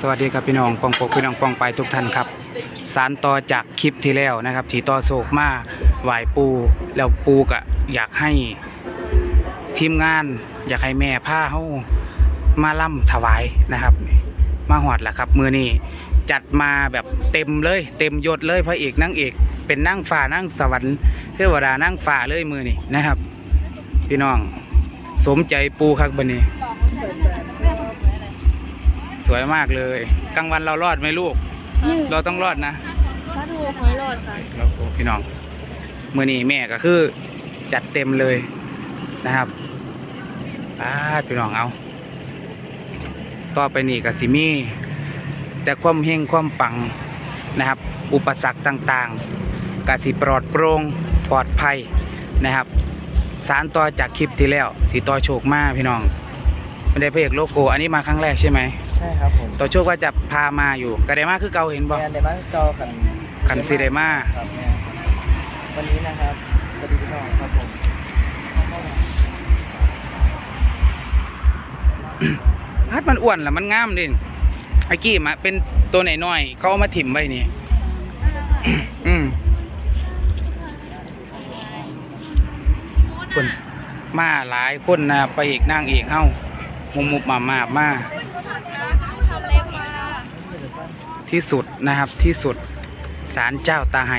สวัสดีครับพี่น้องปองปกพี่น้องปองไปทุกท่านครับ สารต่อจากคลิปที่แล้วนะครับที่ต่อโศกมาไหวปูแล้วปูก็อยากให้ทีมงาน อยากให้แม่ผ้าเฮามาล่ำถวายนะครับ มาหอดแหละครับ มือนี้จัดมาแบบเต็มเลย เต็มยศเลยพระเอกนางเอก เป็นนั่งฝ่านั่งสวรรค์เทวดานั่งฝ่าเลยมือนี้นะครับ พี่น้องสมใจปูคักบันนี้ สวยมากเลยกลางวันเรารอดไหมลูกยืดเราต้องรอดนะถ้าถูกหอยหลอดค่ะแล้วพี่น้องมือนี้แม่ก็คือจัดเต็มเลยนะครับอาพี่น้องเอา ต่อไปนี่ก็สิมีแต่ความเฮงความปังนะครับ อุปสรรคต่างๆก็สิปลอดโปร่งปลอดภัยนะครับ สารต่อจากคลิปที่แล้วที่ต่อโชคมาพี่น้องไม่ได้เพกโลโก้อันนี้มาครั้งแรกใช่ไหม ใช่ครับผมต่อโชคว่าจะพามาอยู่กระไดมาคือเก่าเห็นบ่แมนเดมาเก่าขันขันซีเดมาครับแม่วันนี้นะครับสวัสดีพี่น้องครับผมพัดมันอ้วนแล้วมันงามดิไอ้กี้มาเป็นตัวไหนน้อยๆเขาเอามาถิ่มไว้นี่อืมคนมาหลายคนนะไปอีกนางเอกเฮ้ามุมมุบมามามาท ที่สุดนะครับที่สุดศาลเจ้าตาไฮ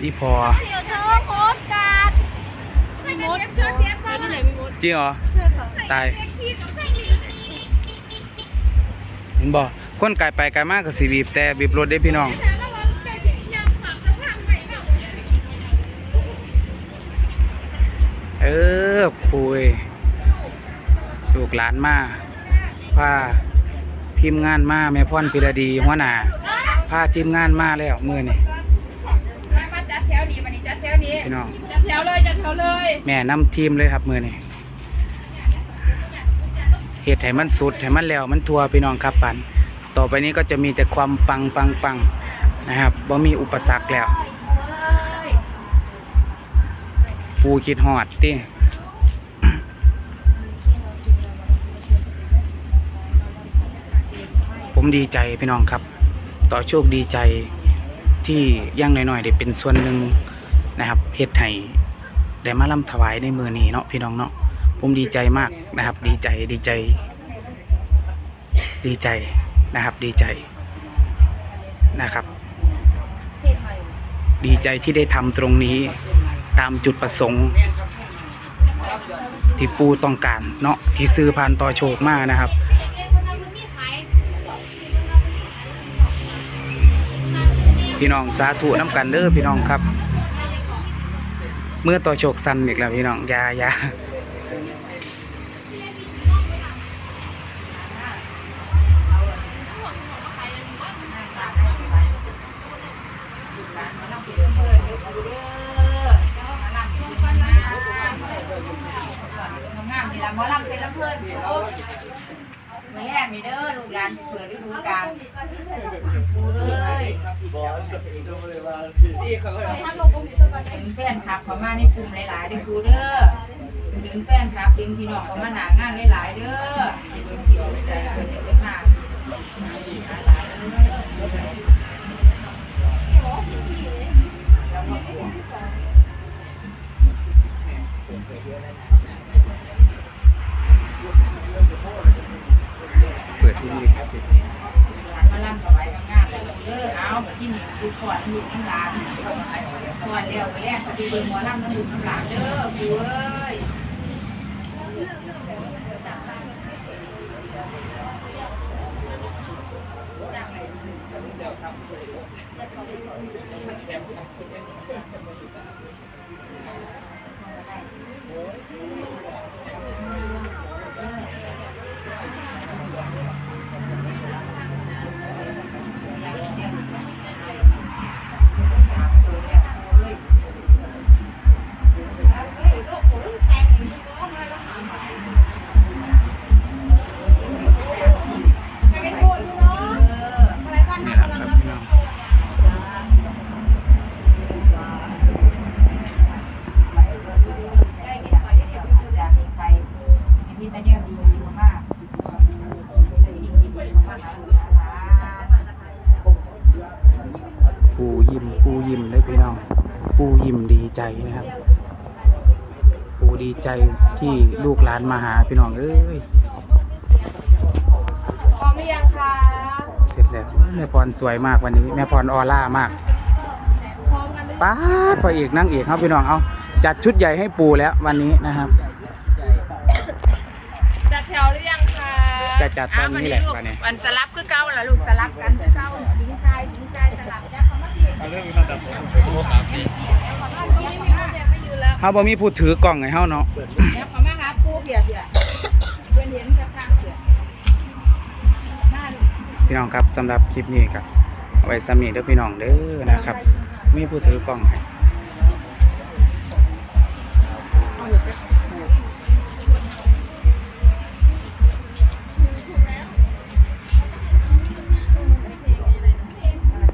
ที่พอเดี๋ยวชอบโพสการ์ดมีมดเชื่อเทียบกันนี่ไหนมีมดจริงเหรอเชื่อค่ะตายเห็นบ่คนไกลไปไกลมากก็สิบีบแต่บีบรถได้พี่น้องเออปุยลูกหลานมาพา ทีมงานมาแม่พ่อนพิรดีหัวหน้าพาทีมงานมาแล้วมือนี่มาจัดแถวนี้วันนี้จัดแถวนี้พี่น้องจัดแถวเลยจัดแถวเลย แม่นำทีมเลยครับมือนี่เหตุให้มันสุดให้มันแล้วมันทัวพี่น้องครับปันต่อไปนี้ก็จะมีแต่ความปังปังปังนะครับบ่มีอุปสรรคแล้ว ปูคิดหอดติ ผมดีใจพี่น้องครับ ต่อโชคดีใจที่ย่างน่อยๆได้เป็นส่วนหนึ่งนะครับเฮ็ดให้ได้มาล่ำถวายในมือนี้เนาะพี่น้องเนาะผมดีใจมากนะครับ ดีใจดีใจ ดีใจนะครับ ดีใจนะครับ ดีใจที่ได้ทำตรงนี้ตามจุดประสงค์ ที่ปูต้องการเนาะที่ซื้อผ่านต่อโชคมากนะครับ พี่น้องสาธุน้ำกันเด้อพี่น้องครับ เมื่อต่อโชคสันอีกแล้วพี่น้องยายางามนี่ละหมอลำเป็นลำเพื่อน มือแรกนี่เด้อลูกหลานเผื่อฤดูกาลดูเลยถึงแฟนคลับเขามาในกลุ่มหลายๆเด้อครูเด้อดึงแฟนคลับดึงพี่น้องเขามาหนางานหลายๆเด้อให้โดนจิตโดนใจเพิ่นเด้เพิ่นมาหลายๆเด้อ เปิดที่นี่ครับสิมาล่ำกับไว้งามๆเลยเด้อเอาที่นี่คือขอดลูกน้ำหลานขอดเดียวไปแรกพอดีเบอร์หมอลำน้ำลูกน้ำหลานเด้อปูเอ้ย ยิ้มปูยิ้มเลยพี่น้อง ปูยิ้มดีใจนะครับ ปูดีใจที่ลูกหลานมาหาพี่น้องเอ้ยพร้อมหรือยังคะเสร็จแล้วแม่พรสวยมากวันนี้ แม่พรออร่ามากพร้อมกันหรือยังป้าดพระเอกนางเอกครับพี่น้องเอาจัดชุดใหญ่ให้ปูแล้ววันนี้นะครับ จัดแถวหรือยังคะจะจัดตอนนี้แหละวันนี้ วันสลับคือเก่าล่ะลูกสลับกันคือเก่าหญิงชายหญิงชายสลับแล้วเขามาพี่ตรงนี้มีคน เขาบอยู่แล้วเฮาบ่มีผู้ถือกล่องไงเฮาเนาะแล้วเขามาหาปูเบียเบียเพื่อนเห็นสักข้างเพียพี่น้องครับสำหรับคลิปนี้ก็เอาไว้สามีเด้อพี่น้องเด้อนะครับ มีผู้ถือกล่องให้